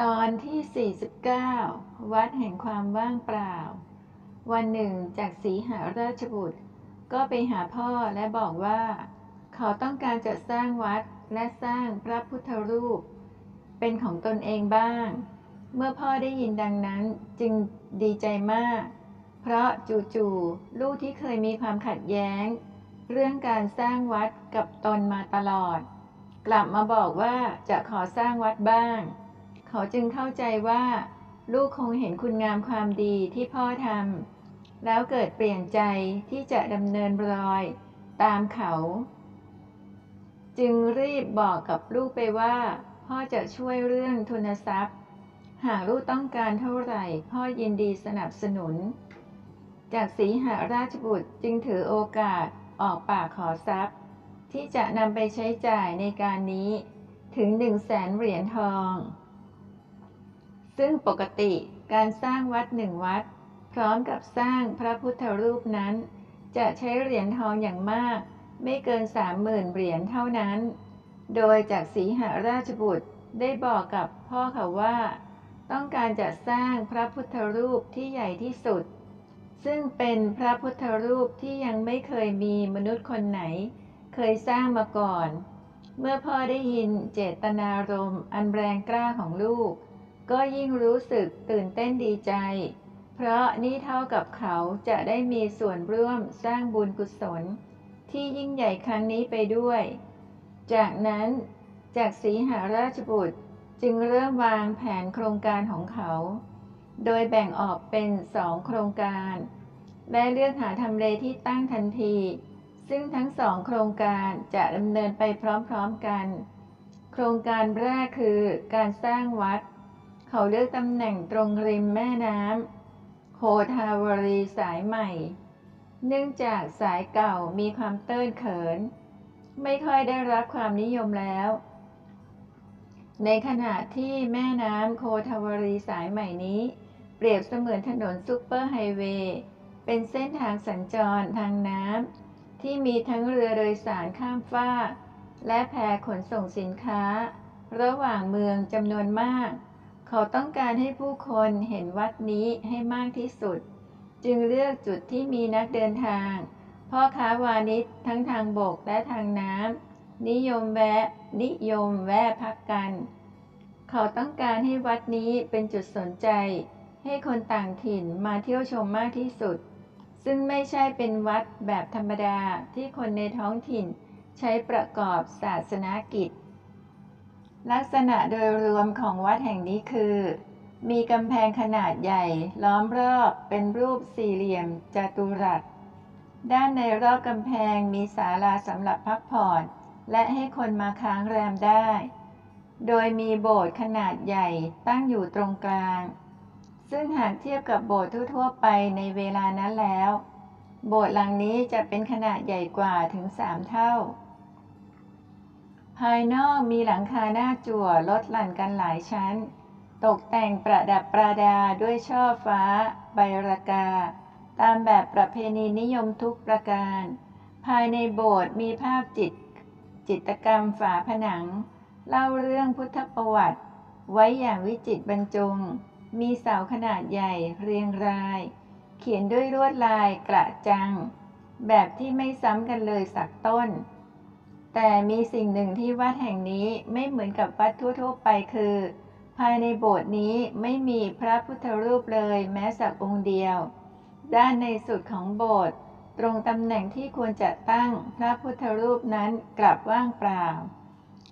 ตอนที่ 49 วัดแห่งความว่างเปล่า วันหนึ่งจากสีหาราชบุตร ก็ไปหาพ่อและบอกว่า เขาต้องการจะสร้างวัดและสร้างพระพุทธรูป เป็นของตนเองบ้าง เมื่อพ่อได้ยินดังนั้นจึงดีใจมาก เพราะจู่ๆลูกที่เคยมีความขัดแย้ง เรื่องการสร้างวัดกับตนมาตลอด กลับมาบอกว่าจะขอสร้างวัดบ้าง เขาจึงเข้าใจว่า ลูกคงเห็นคุณงามความดีที่พ่อทำแล้วเกิดเปลี่ยนใจที่จะดำเนินรอย ตามเขา จึงรีบบอกกับลูกไปว่า พ่อจะช่วยเรื่องทุนทรัพย์ หากลูกต้องการเท่าไหร่ พ่อยินดีสนับสนุน จากสีหราชบุตรจึงถือโอกาสออกปากขอทรัพย์ ที่จะนำไปใช้จ่ายในการนี้ถึงหนึ่งแสนเหรียญทอง ซึ่งปกติการสร้างวัดหนึ่งวัด พร้อมกับสร้างพระพุทธรูปนั้น จะใช้เหรียญทองอย่างมาก ไม่เกินสามหมื่นเหรียญเท่านั้น โดยจากสีหราชบุตรได้บอกกับพ่อเขาว่า ต้องการจะสร้างพระพุทธรูปที่ใหญ่ที่สุด ซึ่งเป็นพระพุทธรูปที่ยังไม่เคยมีมนุษย์คนไหน เคยสร้างมาก่อน เมื่อพ่อได้ยินเจตนารมณ์อันแรงกล้าของลูก ก็ยิ่งรู้สึกตื่นเต้นดีใจ เพราะนี่เท่ากับเขาจะได้มีส่วนร่วมสร้างบุญกุศล ที่ยิ่งใหญ่ครั้งนี้ไปด้วย จากนั้นจากสีหาราชบุตรจึงเริ่มวางแผนโครงการของเขา โดยแบ่งออกเป็นสองโครงการ และเลือกหาทำเลที่ตั้งทันที ซึ่งทั้งสองโครงการจะดำเนินไปพร้อมๆกัน โครงการแรกคือการสร้างวัด เขาเลือกตำแหน่งตรงริมแม่น้ำโคทาวรีสายใหม่ เนื่องจากสายเก่ามีความเตื้นเขิน ไม่ค่อยได้รับความนิยมแล้ว ในขณะที่แม่น้ำโคทาวรีสายใหม่นี้ เปรียบเสมือนถนนซุปเปอร์ไฮเวย์เป็นเส้นทางสัญจรทางน้ำที่มีทั้งเรือโดยสารข้ามฟากและแพขนส่งสินค้า ระหว่างเมืองจำนวนมาก เขาต้องการให้ผู้คนเห็นวัดนี้ให้มากที่สุด จึงเลือกจุดที่มีนักเดินทาง พ่อค้าวานิชทั้งทางบกและทางน้ำนิยมแวะนิยมแวะพักกัน เขาต้องการให้วัดนี้เป็นจุดสนใจ ให้คนต่างถิ่นมาเที่ยวชมมากที่สุด ซึ่งไม่ใช่เป็นวัดแบบธรรมดาที่คนในท้องถิ่นใช้ประกอบศาสนากิจ ลักษณะโดยรวมของวัดแห่งนี้คือ มีกำแพงขนาดใหญ่ ล้อมรอบเป็นรูปสี่เหลี่ยมจัตุรัส ด้านในรอบกำแพงมีศาลาสำหรับพักผ่อน และให้คนมาค้างแรมได้ โดยมีโบสถ์ขนาดใหญ่ตั้งอยู่ตรงกลาง ซึ่งหากเทียบกับโบสถ์ทั่วๆไปในเวลานั้นแล้ว โบสถ์หลังนี้จะเป็นขนาดใหญ่กว่าถึงสามเท่า ภายนอกมีหลังคาหน้าจั่วลดหลั่นกันหลายชั้น ตกแต่งประดับประดาด้วยช่อฟ้า ใบรากา ตามแบบประเพณีนิยมทุกประการ ภายในโบสถ์มีภาพจิต จิตกรรมฝาผนัง เล่าเรื่องพุทธประวัติ ไว้อย่างวิจิตรบรรจง มีเสาขนาดใหญ่เรียงราย เขียนด้วยลวดลายกระจัง แบบที่ไม่ซ้ำกันเลยสักต้น แต่มีสิ่งหนึ่งที่วัดแห่งนี้ไม่เหมือนกับวัดทั่วๆไปคือ ภายในโบสถ์นี้ไม่มีพระพุทธรูปเลยแม้สักองค์เดียว ด้านในสุดของโบสถ์ตรงตำแหน่งที่ควรจะตั้งพระพุทธรูปนั้นกลับว่างเปล่า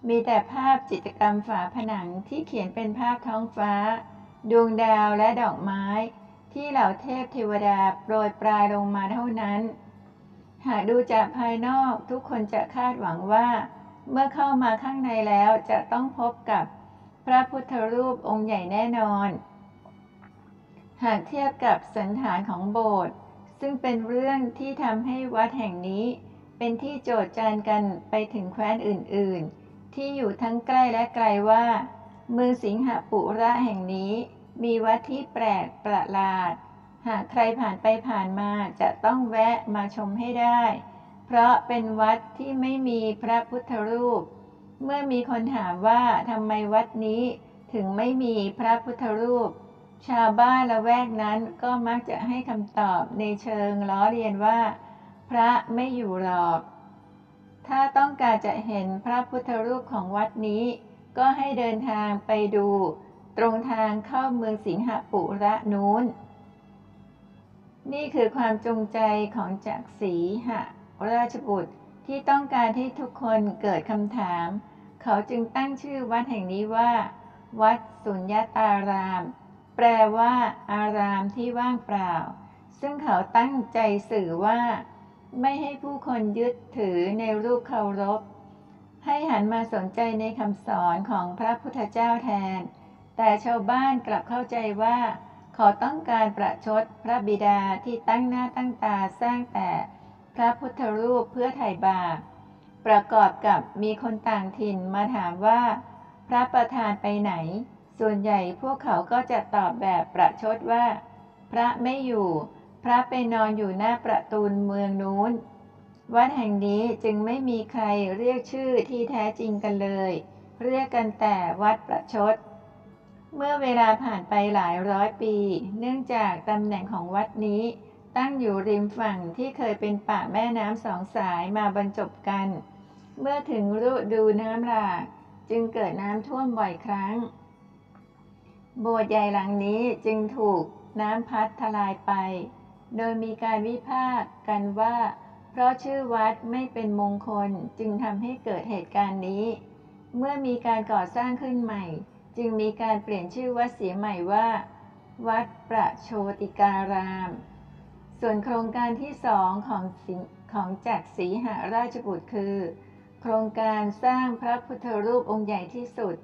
มีแต่ภาพจิตรกรรมฝาผนังที่เขียนเป็นภาพท้องฟ้า ดวงดาวและดอกไม้ ที่เหล่าเทพเทวดาโปรยปลายลงมาเท่านั้น หากดูจากภายนอกทุกคนจะคาดหวังว่า เมื่อเข้ามาข้างในแล้วจะต้องพบกับพระพุทธรูปองค์ใหญ่แน่นอน หากเทียบกับสันฐานของโบสถ์ซึ่งเป็นเรื่องที่ทำให้วัดแห่งนี้ เป็นที่โจทย์จานกันไปถึงแคว้นอื่น ๆ ที่อยู่ทั้งใกล้และไกลว่า เมืองสิงหปุระแห่งนี้ มีวัดที่แปลกประหลาด หากใครผ่านไปผ่านมาจะต้องแวะมาชมให้ได้ เพราะเป็นวัดที่ไม่มีพระพุทธรูป เมื่อมีคนถามว่าทำไมวัดนี้ถึงไม่มีพระพุทธรูป ชาวบ้านละแวกนั้นก็มักจะให้คำตอบในเชิงล้อเลียนว่า พระไม่อยู่หรอก ถ้าต้องการจะเห็นพระพุทธรูปของวัดนี้ ก็ให้เดินทางไปดู ตรงทางเข้าเมืองสิงหปุระนู้น นี่คือความจงใจของจักรศรีหะราชบุตรที่ต้องการที่ทุกคนเกิดคำถาม เขาจึงตั้งชื่อวัดแห่งนี้ว่า วัดสุญญาตาราม แปลว่า อารามที่ว่างเปล่า ซึ่งเขาตั้งใจสื่อว่า ไม่ให้ผู้คนยึดถือในรูปเคารพ ให้หันมาสนใจในคำสอนของพระพุทธเจ้าแทน แต่ชาวบ้านกลับเข้าใจว่า เขาต้องการประชดพระบิดาที่ตั้งหน้าตั้งตาสร้างแต่พระพุทธรูปเพื่อไถ่บาปประกอบกับมีคนต่างถิ่นมาถามว่า พระประธานไปไหน ส่วนใหญ่พวกเขาก็จะตอบแบบประชดว่า พระไม่อยู่ พระไปนอนอยู่หน้าประตูเมืองนู้น วัดแห่งนี้จึงไม่มีใครเรียกชื่อที่แท้จริงกันเลย เรียกกันแต่วัดประชด เมื่อเวลาผ่านไปหลายร้อยปี เนื่องจากตำแหน่งของวัดนี้ ตั้งอยู่ริมฝั่งที่เคยเป็นป่าแม่น้ำสองสายมาบรรจบกัน เมื่อถึงฤดูน้ำหลากจึงเกิดน้ำท่วมบ่อยครั้ง โบสถ์ใหญ่หลังนี้จึงถูกน้ำพัดทลายไป โดยมีการวิพากษ์กันว่า เพราะชื่อวัดไม่เป็นมงคลจึงทำให้เกิดเหตุการณ์นี้ เมื่อมีการก่อสร้างขึ้นใหม่ จึงมีการเปลี่ยนชื่อวัดเสียใหม่ว่า วัดประโชติการาม ส่วนโครงการที่สองของสิงของจักรศรีหราชบุตรคือ โครงการสร้างพระพุทธรูปองค์ใหญ่ที่สุด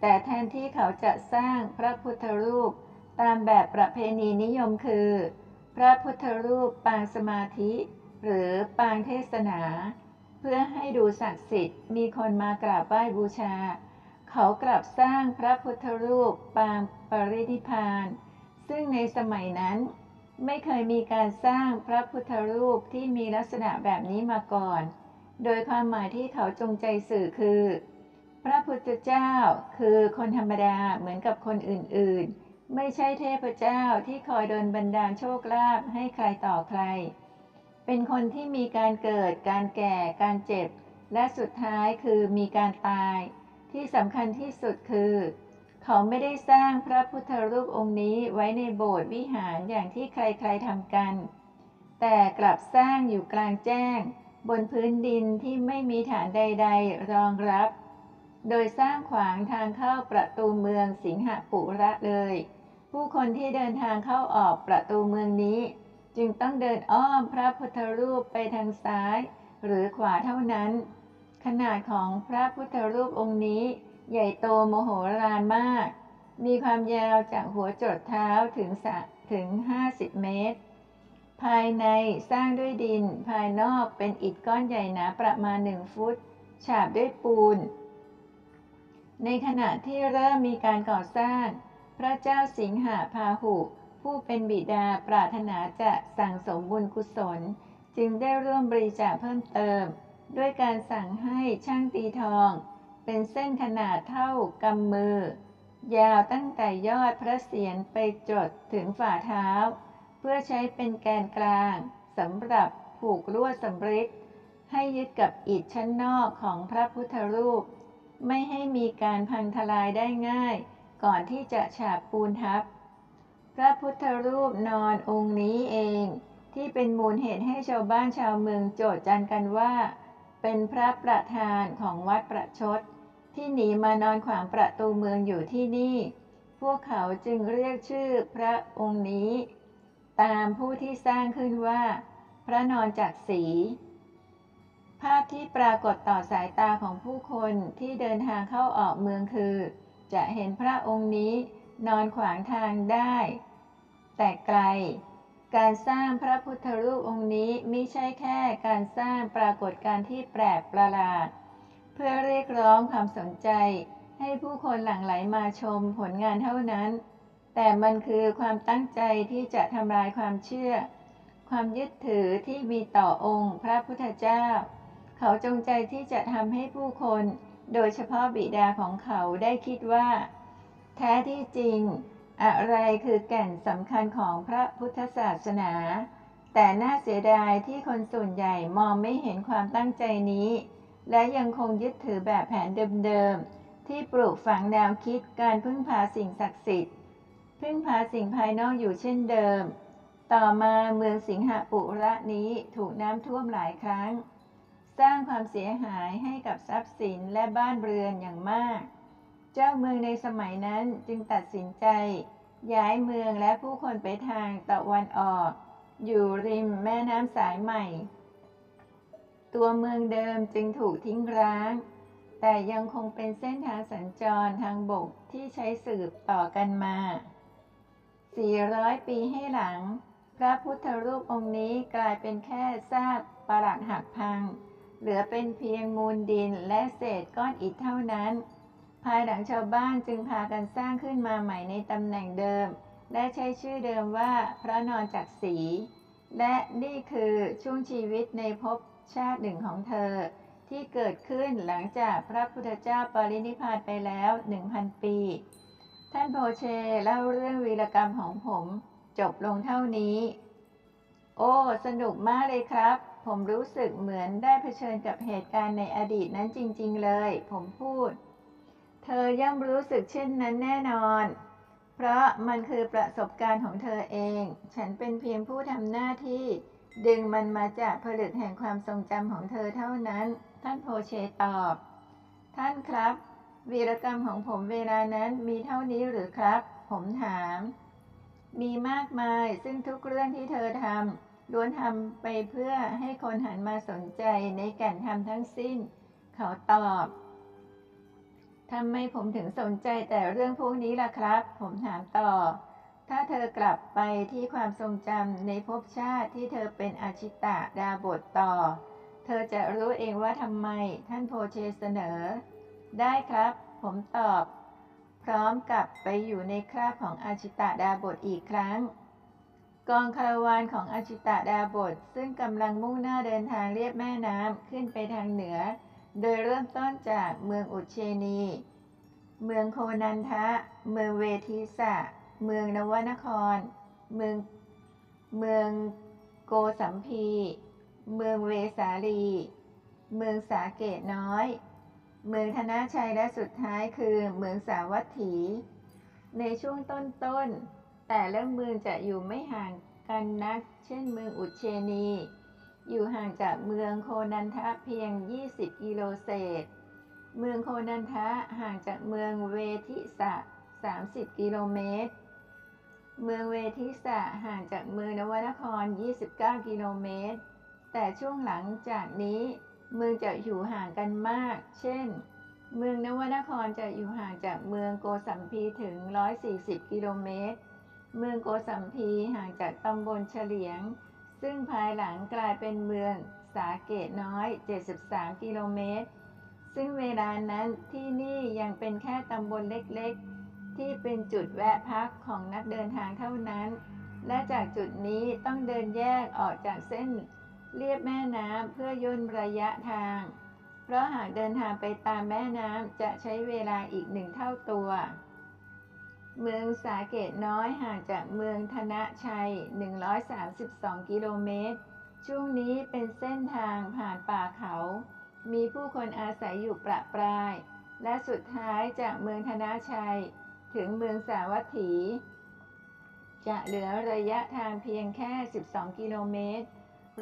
แต่แทนที่เขาจะสร้างพระพุทธรูปตามแบบประเพณีนิยมคือ พระพุทธรูปปางสมาธิ หรือปางเทศนา เพื่อให้ดูศักดิ์สิทธิ์มีคนมากราบไหว้บูชา เขากลับสร้างพระพุทธรูปปางปรินิพาน ซึ่งในสมัยนั้น ไม่เคยมีการสร้างพระพุทธรูปที่มีลักษณะแบบนี้มาก่อน โดยความหมายที่เขาจงใจสื่อคือ พระพุทธเจ้าคือคนธรรมดาเหมือนกับคนอื่นๆ ไม่ใช่เทพเจ้าที่คอยโดนบันดาลโชคลาภให้ใครต่อใคร เป็นคนที่มีการเกิด การแก่ การเจ็บ และสุดท้ายคือมีการตาย ที่สำคัญที่สุดคือ เขาไม่ได้สร้างพระพุทธรูปองค์นี้ไว้ในโบสถ์วิหารอย่างที่ใครๆทำกัน แต่กลับสร้างอยู่กลางแจ้ง บนพื้นดินที่ไม่มีฐานใด ๆ รองรับ โดยสร้างขวางทางเข้าประตูเมืองสิงหปุระเลย ผู้คนที่เดินทางเข้าออกประตูเมืองนี้ จึงต้องเดินอ้อมพระพุทธรูปไปทางซ้าย หรือขวาเท่านั้น ขนาดของพระพุทธรูปองค์นี้ ใหญ่โตโมโหลานมาก มีความยาวจากหัวจดเท้าถึงสถึง 50 เมตร ภายในสร้างด้วยดิน ภายนอกเป็นอิฐก้อนใหญ่หนาประมาณหนึ่งฟุต ฉาบด้วยปูน ในขณะที่เริ่มมีการก่อสร้าง พระเจ้าสิงหาพาหุ ผู้เป็นบิดาปรารถนาจะสั่งสมบุญกุศล จึงได้ร่วมบริจาคเพิ่มเติม ด้วยการสั่งให้ช่างตีทอง เป็นเส้นขนาดเท่ากำมือ ยาวตั้งแต่ยอดพระเศียรไปจดถึงฝ่าเท้า เพื่อใช้เป็นแกนกลางสำหรับผูกลวดสำริดให้ยึดกับอิฐชั้นนอกของพระพุทธรูป ไม่ให้มีการพังทลายได้ง่าย ก่อนที่จะฉาบปูนทับ พระพุทธรูปนอนองค์นี้เอง ที่เป็นมูลเหตุให้ชาวบ้านชาวเมืองโจทย์จันกันว่า เป็นพระประธานของวัดประชด ที่หนีมานอนขวางประตูเมืองอยู่ที่นี่ พวกเขาจึงเรียกชื่อพระองค์นี้ ตามผู้ที่สร้างขึ้นว่า พระนอนจักรสีภาพที่ปรากฏต่อสายตาของผู้คนที่เดินทางเข้าออกเมืองคือ จะเห็นพระองค์นี้นอนขวางทางได้ แต่ไกล การสร้างพระพุทธรูปองค์นี้ไม่ใช่แค่การสร้างปรากฏการณ์ที่แปลกประหลาด เพื่อเรียกร้องความสนใจ ให้ผู้คนหลั่งไหลมาชมผลงานเท่านั้น แต่มันคือความตั้งใจที่จะทำลายความเชื่อ ความยึดถือที่มีต่อองค์พระพุทธเจ้า เขาจงใจที่จะทำให้ผู้คน โดยเฉพาะบิดาของเขาได้คิดว่า แท้ที่จริง อะไรคือแก่นสำคัญของพระพุทธศาสนา แต่น่าเสียดายที่คนส่วนใหญ่มองไม่เห็นความตั้งใจนี้ และยังคงยึดถือแบบแผนเดิมๆ ที่ปลูกฝังแนวคิดการพึ่งพาสิ่งศักดิ์สิทธิ์ พึ่งพาสิ่งภายนอกอยู่เช่นเดิม ต่อมาเมืองสิงหปุระนี้ถูกน้ำท่วมหลายครั้ง สร้างความเสียหายให้กับทรัพย์สินและบ้านเรือนอย่างมาก เจ้าเมืองในสมัยนั้นจึงตัดสินใจ ย้ายเมืองและผู้คนไปทางตะวันออก อยู่ริมแม่น้ำสายใหม่ ตัวเมืองเดิมจึงถูกทิ้งร้าง แต่ยังคงเป็นเส้นทางสัญจรทางบกที่ใช้สืบต่อกันมา 400 ปีให้หลัง พระพุทธรูปองค์นี้กลายเป็นแค่ซากปรักหักพัง เหลือเป็นเพียงมูลดินและเศษก้อนอิฐเท่านั้น ภายหลังชาวบ้านจึงพากันสร้างขึ้นมาใหม่ในตำแหน่งเดิม และใช้ชื่อเดิมว่าพระนอนจักรีและนี่คือช่วงชีวิตในภพชาติหนึ่งของเธอ ที่เกิดขึ้นหลังจากพระพุทธเจ้าปรินิพพานไปแล้ว 1,000 ปี ท่านโพเชเล่าเรื่องวีรกรรมของผมจบลงเท่านี้ โอ้ สนุกมากเลยครับ ผมรู้สึกเหมือนได้เผชิญกับเหตุการณ์ในอดีตนั้นจริง ๆ เลย ผมพูด เธอย่อมรู้สึกเช่นนั้นแน่นอน เพราะมันคือประสบการณ์ของเธอเอง ฉันเป็นเพียงผู้ทำหน้าที่ดึงมันมาจากผลึกแห่งความทรงจำของเธอเท่านั้น ท่านโพเชตอบ ท่านครับ วีรกรรมของผมเวลานั้นมีเท่านี้หรือครับ ผมถาม มีมากมายซึ่งทุกเรื่องที่เธอทำล้วนทำไปเพื่อให้คนหันมาสนใจในแก่นธรรมทั้งสิ้น เขาตอบ ทำไมผมถึงสนใจแต่เรื่องพวกนี้ล่ะครับ ผมถามต่อ ถ้าเธอกลับไปที่ความทรงจำในภพชาติที่เธอเป็นอาชิตะดาบทต่อ เธอจะรู้เองว่าทำไมท่านโพเชเสนอ ได้ครับ ผมตอบ พร้อมกับไปอยู่ในคราบของอาชิตะดาบทอีกครั้ง กองคาราวานของอาชิตะดาบทซึ่งกำลังมุ่งหน้าเดินทางเรียบแม่น้ำขึ้นไปทางเหนือ โดยเริ่มต้นจากเมืองอุเชนี เมืองโคนันทะ เมืองเวทิสะ เมืองนวนคร เมือง เมืองโกสัมพี เมืองเวสาลี เมืองสาเกตน้อย เมืองธนาชัยและสุดท้ายคือเมืองสาวัตถี ในช่วงต้นๆ แต่ละเมืองจะอยู่ไม่ห่างกันนัก เช่นเมืองอุเชนี อยู่ห่างจากเมืองโคนันทะเพียง 20 กิโลเศษ เมืองโคนันทะห่างจากเมืองเวทิสะ 30 กิโลเมตร เมืองเวทิสะห่างจากเมืองนวนคร 29 กิโลเมตร แต่ช่วงหลังจากนี้ เมืองจะอยู่ห่างกันมาก เช่น เมืองนวนครจะอยู่ห่างจากเมืองโกสัมพีถึง 140 กิโลเมตร เมืองโกสัมพีห่างจากตำบลเฉลียง ซึ่งภายหลังกลายเป็นเมืองสาเกตน้อย 73 กิโลเมตร ซึ่งเวลานั้นที่นี่ยังเป็นแค่ตำบลเล็กๆ ที่เป็นจุดแวะพักของนักเดินทางเท่านั้น และจากจุดนี้ต้องเดินแยกออกจากเส้นเลียบแม่น้ำเพื่อย่นระยะทาง เพราะหากเดินทางไปตามแม่น้ำจะใช้เวลาอีกหนึ่งเท่าตัว เมืองสาเกตน้อยห่างจากเมืองธนชัย 132 กิโลเมตร ช่วงนี้เป็นเส้นทางผ่านป่าเขา มีผู้คนอาศัยอยู่ประปราย และสุดท้ายจากเมืองธนชัย ถึงเมืองสาวัตถี จะเหลือระยะทางเพียงแค่ 12 กิโลเมตร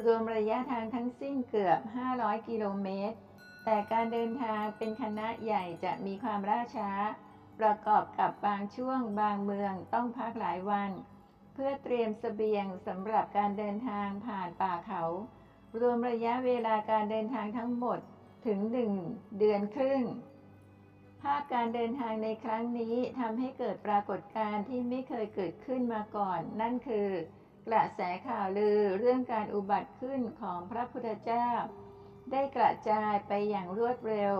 รวมระยะทางทั้งสิ้นเกือบ 500 กิโลเมตร แต่การเดินทางเป็นคณะใหญ่จะมีความล่าช้า ประกอบกับบางช่วงบางเมืองต้องพักหลายวัน เพื่อเตรียมเสบียงสำหรับการเดินทางผ่านป่าเขา รวมระยะเวลาการเดินทางทั้งหมดถึงหนึ่งเดือนครึ่ง ภาพการเดินทางในครั้งนี้ทำให้เกิดปรากฏการณ์ที่ไม่เคยเกิดขึ้นมาก่อน นั่นคือกระแสข่าวลือเรื่องการอุบัติขึ้นของพระพุทธเจ้า ได้กระจายไปอย่างรวดเร็ว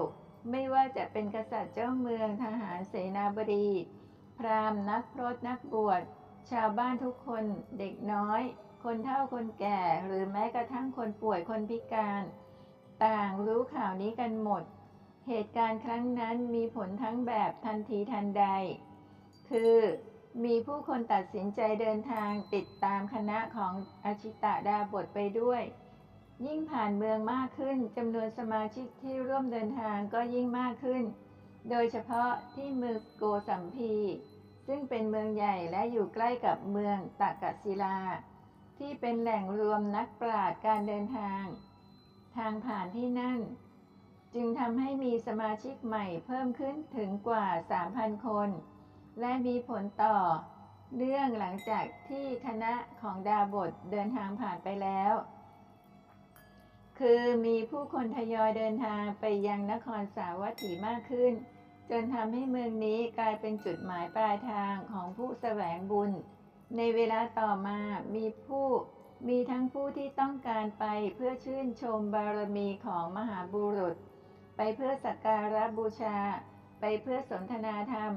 ไม่ว่าจะเป็นกษัตริย์เจ้าเมืองทหารเสนาบดี พราหมณ์นักพรตนักบวช ชาวบ้านทุกคนเด็กน้อย คนเฒ่าคนแก่ หรือแม้กระทั่งคนป่วยคนพิการ ต่างรู้ข่าวนี้กันหมด เหตุการณ์ครั้งนั้นมีผลทั้งแบบทันทีทันใด คือมีผู้คนตัดสินใจเดินทางติดตามคณะของอาชิตะดาบทไปด้วย ยิ่งผ่านเมืองมากขึ้นจำนวนสมาชิกที่ร่วมเดินทางก็ยิ่งมากขึ้น โดยเฉพาะที่เมืองโกสัมพี ซึ่งเป็นเมืองใหญ่และอยู่ใกล้กับเมืองตากศิลา ที่เป็นแหล่งรวมนักปราชญ์การเดินทาง ทางผ่านที่นั่น จึงทำให้มีสมาชิกใหม่เพิ่มขึ้นถึงกว่า 3,000 คน และมีผลต่อ เรื่องหลังจากที่คณะของดาบทเดินทางผ่านไปแล้ว คือมีผู้คนทยอยเดินทางไปยังนครสาวัตถีมากขึ้น จนทำให้เมืองนี้กลายเป็นจุดหมายปลายทางของผู้แสวงบุญ ในเวลาต่อมามีผู้มีทั้งผู้ที่ต้องการไปเพื่อชื่นชมบารมีของมหาบุรุษ ไปเพื่อสักการะบูชา ไปเพื่อสนทนาธรรม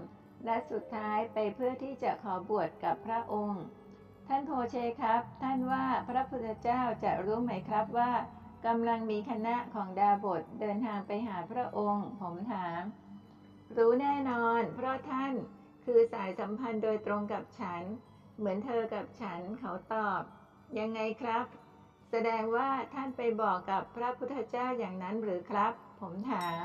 และสุดท้ายไปเพื่อที่จะขอบวชกับพระองค์ ท่านโพเชครับ ท่านว่าพระพุทธเจ้าจะรู้ไหมครับว่า กำลังมีคณะของดาบทเดินทางไปหาพระองค์ ผมถาม รู้แน่นอน เพราะท่านคือสายสัมพันธ์โดยตรงกับฉัน เหมือนเธอกับฉันเขาตอบ ยังไงครับ แสดงว่าท่านไปบอกกับพระพุทธเจ้าอย่างนั้นหรือครับ ผมถาม